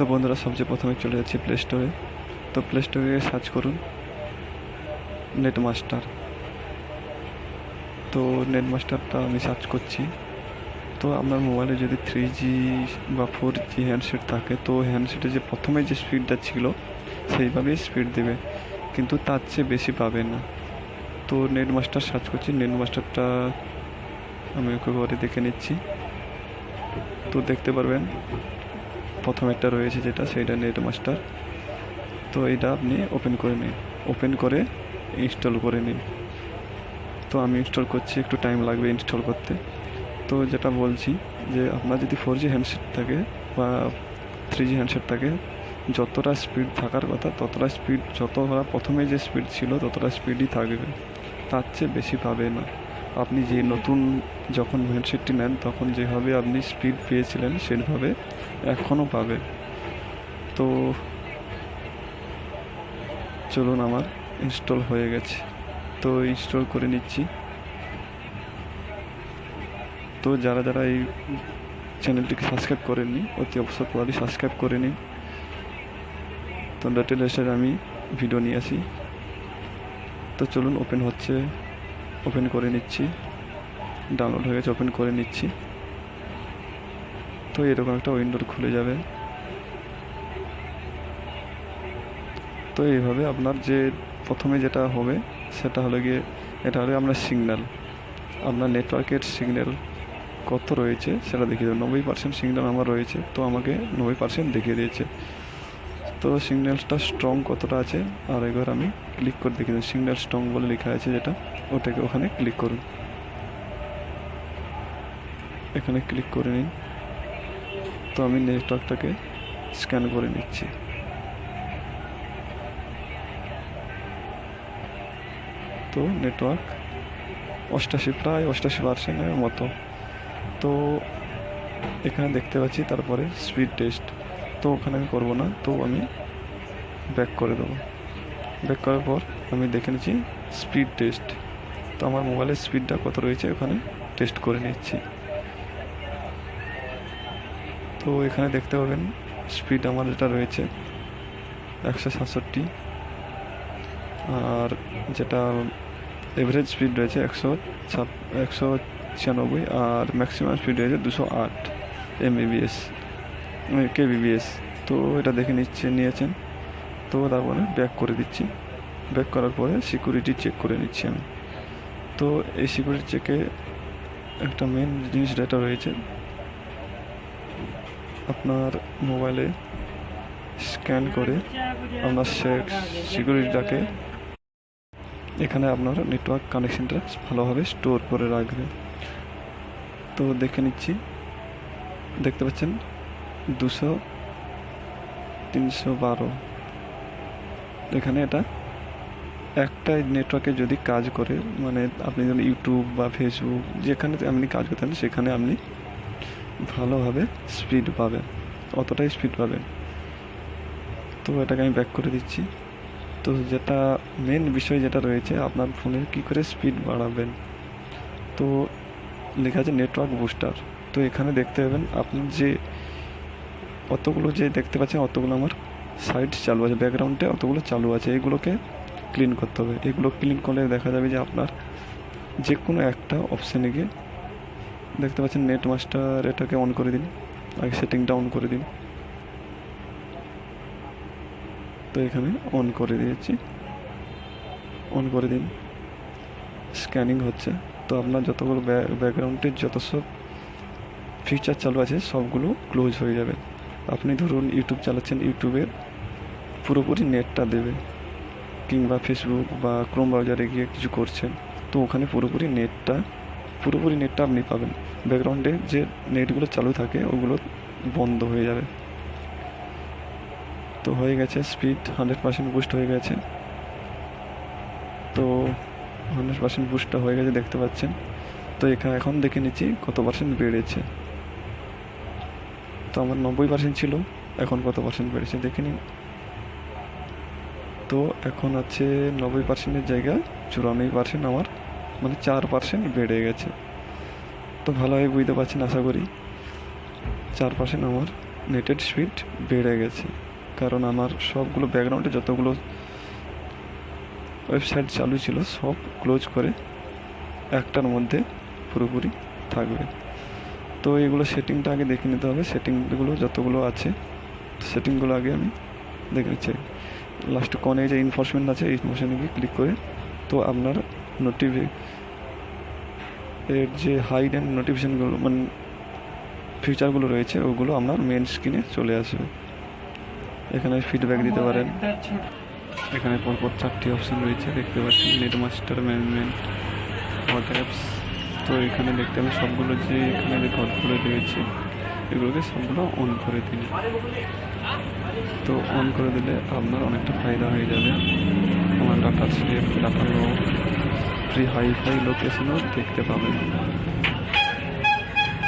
তো বন্ধুরা, সবচেয়ে প্রথমে চলে যাচ্ছি প্লে স্টোরে তো প্লে স্টোরে সার্চ করুন। নেট মাস্টার তো নেট মাস্টারটা আমি সার্চ করছি। তো আপনার মোবাইলে যদি থ্রি জি বা ফোর জি হ্যান্ডসেট থাকে, তো হ্যান্ডসেটে যে প্রথমে যে স্পিডটা ছিল, সেইভাবেই স্পিড দেবে। কিন্তু তার চেয়ে বেশি পাবে না। তো নেট মাস্টার সার্চ করছি। নেট মাস্টারটা আমি ওকে ঘরে দেখে নিচ্ছি। তো দেখতে পারবেন প্রথম একটা রয়েছে যেটা, সেইটা নেট মাস্টার। তো এটা আপনি ওপেন করে নিন। ওপেন করে ইনস্টল করে নিন। তো আমি ইনস্টল করছি, একটু টাইম লাগবে ইনস্টল করতে। তো যেটা বলছি যে, আপনার যদি ফোর জি হ্যান্ডসেট থাকে বা থ্রি জি হ্যান্ডসেট থাকে, যতটা স্পিড থাকার কথা, ততটা স্পিড যতটা প্রথমে যে স্পিড ছিল, ততটা স্পিডই থাকবে। তার চেয়ে বেশি পাবে না। আপনি যে নতুন যখন হ্যান্ডসেটটি নেন, তখন যেভাবে আপনি স্পিড পেয়েছিলেন, সেভাবে এখনও পাবে তো চলুন আমার ইনস্টল হয়ে গেছে। তো ইনস্টল করে নিচ্ছি। তো যারা যারা এই চ্যানেলটিকে সাবস্ক্রাইব করেননি, অতি অবসর তাড়াতাড়ি সাবস্ক্রাইব করে নিন। তো ডেটেল আমি ভিডিও নিয়ে আসি। তো চলুন ওপেন হচ্ছে। ওপেন করে নিচ্ছি। ডাউনলোড হয়ে গেছে, ওপেন করে নিচ্ছি। তো এরকম একটা উইন্ডোর খুলে যাবে। তো এইভাবে আপনার যে প্রথমে যেটা হবে, সেটা হলো গিয়ে, এটা হলো আপনার সিগন্যাল। আপনার নেটওয়ার্কের সিগন্যাল কত রয়েছে, সেটা দেখিয়ে দেবে। নব্বই পার্সেন্ট সিগন্যাল আমার রয়েছে, তো আমাকে নব্বই পার্সেন্ট দেখিয়ে দিয়েছে। তো সিগন্যালটা স্ট্রং কতটা আছে, আর এবার আমি ক্লিক করে দেখি সিগন্যাল স্ট্রং বলে লেখা আছে যেটা, ওটাকে ওখানে ক্লিক করুন। এখানে ক্লিক করে নিন। তো আমি নেটওয়ার্কটাকে স্ক্যান করে নিচ্ছি। তো নেটওয়ার্ক অষ্টাশি, প্রায় অষ্টাশি পার্সেন্টের মতো। তো এখানে দেখতে পাচ্ছি তারপরে স্পিড টেস্ট তো ওখানে আমি করব না, তো আমি ব্যাক করে দেবো। ব্যাক করার পর আমি দেখে নিচ্ছি স্পিড টেস্ট তো আমার মোবাইলের স্পিডটা কত রয়েছে ওখানে টেস্ট করে নিচ্ছি। তো এখানে দেখতে পাবেন স্পিড আমার যেটা রয়েছে একশো সাতষট্টি। আর যেটা এভারেজ স্পিড রয়েছে একশো ছাপ, একশো ছিয়ানব্বই আর ম্যাক্সিমাম স্পিড রয়েছে দুশো আট এমবিবিএস কেবিবিএস তো এটা দেখে নিচ্ছে, নিয়েছেন। তো তারপরে ব্যাক করে দিচ্ছি। ব্যাক করার পরে সিকিউরিটি চেক করে নিচ্ছি আমি। তো এই সিকিউরিটি চেকে একটা মেন জিনিস ডেটা রয়েছে। আপনার মোবাইলে স্ক্যান করে আপনার সিকিউরিটিটাকে এখানে আপনার নেটওয়ার্ক কানেকশানটা ভালোভাবে স্টোর করে রাখবে। তো দেখে নিচ্ছি। দেখতে পাচ্ছেন? দুশো, তিনশো বারো। এখানে এটা একটাই নেটওয়ার্কে যদি কাজ করে মানে আপনি যেমন ইউটিউব বা ফেসবুক যেখানে আপনি কাজ করতেন সেখানে আপনি ভালোভাবে স্পিড পাবেন, অতটাই স্পিড পাবেন। তো এটাকে আমি ব্যাক করে দিচ্ছি। তো যেটা মেন বিষয় যেটা রয়েছে, আপনার ফোনের কী করে স্পিড বাড়াবেন? তো লেখা আছে নেটওয়ার্ক বুস্টার তো এখানে দেখতে পাবেন, আপনি যে অতগুলো যে দেখতে পাচ্ছেন, অতগুলো আমার সাইড চালু আছে ব্যাকগ্রাউন্ডে অতগুলো চালু আছে। এগুলোকে ক্লিন করতে হবে। এগুলো ক্লিন করলে দেখা যাবে যে আপনার যে কোনো একটা অপশানে গিয়ে দেখতে পাচ্ছেন নেট মাস্টার এটাকে অন করে দিন। আগে সেটিংটা অন করে দিন। তো এখানে অন করে দিয়েছি। অন করে দিন। স্ক্যানিং হচ্ছে। তো আপনার যতগুলো ব্যাকগ্রাউন্ডের যত সব ফিচার চালু আছে, সবগুলো ক্লোজ হয়ে যাবে। আপনি ধরুন ইউটিউব চালাচ্ছেন, ইউটিউবের পুরোপুরি নেটটা দেবে, কিংবা ফেসবুক বা ক্রোম ব্রাউজারে গিয়ে কিছু করছেন, তো ওখানে পুরোপুরি নেটটা পুরোপুরি নেটটা আপনি পাবেন। ব্যাকগ্রাউন্ডে যে নেটগুলো চালু থাকে, ওগুলো বন্ধ হয়ে যাবে। তো হয়ে গেছে স্পিড হান্ড্রেড পার্সেন্ট বুস্ট হয়ে গেছে। তো হান্ড্রেড পার্সেন্ট বুস্টটা হয়ে গেছে, দেখতে পাচ্ছেন। তো এখানে এখন দেখে নিচ্ছি কত পার্সেন্ট বেড়েছে। তো আমার নব্বই পার্সেন্ট ছিল, এখন কত পার্সেন্ট বেড়েছে দেখে নিন। তো এখন আছে নব্বই পার্সেন্টের জায়গায় চুরানব্বই পার্সেন্ট আমার মানে চার পার্সেন্ট বেড়ে গেছে। তো ভালোভাবে বুঝতে পারছেন, আশা করি। চার পার্সেন্ট আমার নেটের স্পিড বেড়ে গেছে। কারণ আমার সবগুলো ব্যাকগ্রাউন্ডে যতগুলো ওয়েবসাইট চালু ছিল, সব ক্লোজ করে একটার মধ্যে পুরোপুরি থাকবে। তো এগুলো সেটিংটা আগে দেখে নিতে হবে। সেটিংগুলো যতগুলো আছে সেটিংগুলো আগে আমি দেখে নিচ্ছি। লাস্টে কনে যে ইনফোর্সমেন্ট আছে, এই ইনফরমেশনে গিয়ে ক্লিক করে তো আপনার নোটিফি এর যে হাইড অ্যান্ড নোটিফিকেশানগুলো মানে ফিচারগুলো রয়েছে, ওগুলো আপনার মেন স্ক্রিনে চলে আসবে। এখানে ফিডব্যাক দিতে পারেন। এখানে পরপর চারটি অপশন রয়েছে, দেখতে পাচ্ছেন net master management hot apps তো এখানে দেখতে হবে সবগুলো যে এখানে যে ঘরগুলো রয়েছে এগুলোকে সবগুলো অন করে দিন তো অন করে দিলে আপনার অনেকটা ফায়দা হয়ে যাবে। আমার data save data low free hifi লোকেশনও দেখতে পাবেন।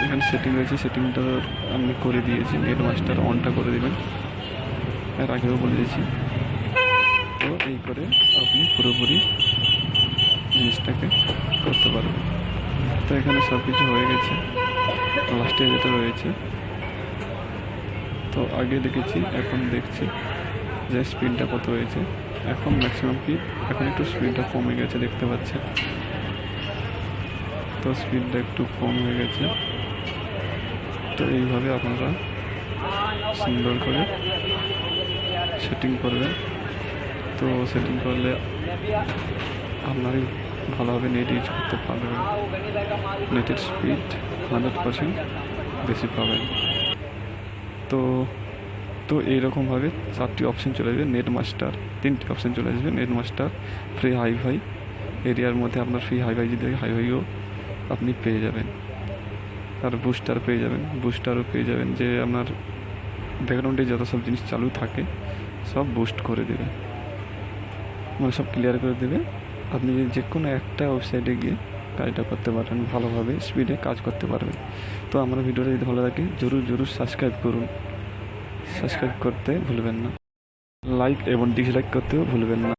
এখানে সেটিং রয়েছে সেটিংটা আমি করে দিয়েছি নেট মাস্টার অনটা করে দেবেন। এর আগেও বলে দিয়েছি। তো এই করে আপনি পুরোপুরি জিনিসটাকে করতে পারবেন। তো এখানে সব কিছু হয়ে গেছে। লাস্টে যেটা রয়েছে। তো আগে দেখেছি, এখন দেখছি যে স্পিডটা কত হয়েছে। এখন ম্যাক্সিমাম কি? এখন একটু স্পিডটা কমে গেছে, দেখতে পাচ্ছেন তো স্পিডটা একটু কম হয়ে গেছে। তো এইভাবে আপনারা সুন্দর করে সেটিং করবেন। তো সেটিং করলে আপনারই ভালোভাবে নেট ইউজ করতে পারবেন। নেটের স্পিড হান্ড্রেড পারসেন্ট বেশি পাবেন। তো তো এইরকমভাবে চারটি অপশন চলে আসবে নেট মাস্টার তিনটি অপশন চলে আসবে নেট মাস্টার ফ্রি হাইফাই এরিয়ার মধ্যে আপনার ফ্রি হাইফাই যদি হাইফাইও আপনি পেয়ে যাবেন। আর বুস্টার পেয়ে যাবেন। বুস্টারও পেয়ে যাবেন যে আপনার ব্যাকগ্রাউন্ডে যত সব জিনিস চালু থাকে, সব বুস্ট করে দেবে। মানে সব ক্লিয়ার করে দেবে। আপনি যে কোনো একটা ওয়েবসাইটে গিয়ে কাজটা করতে পারেন, ভালোভাবে স্পিডে কাজ করতে পারবেন। তো আমার ভিডিওটা যদি ভালো লাগে, জরুর জরুর সাবস্ক্রাইব করুন। সাবস্ক্রাইব করতে ভুলবেন না। লাইক এবং ডিসলাইক করতেও ভুলবেন না।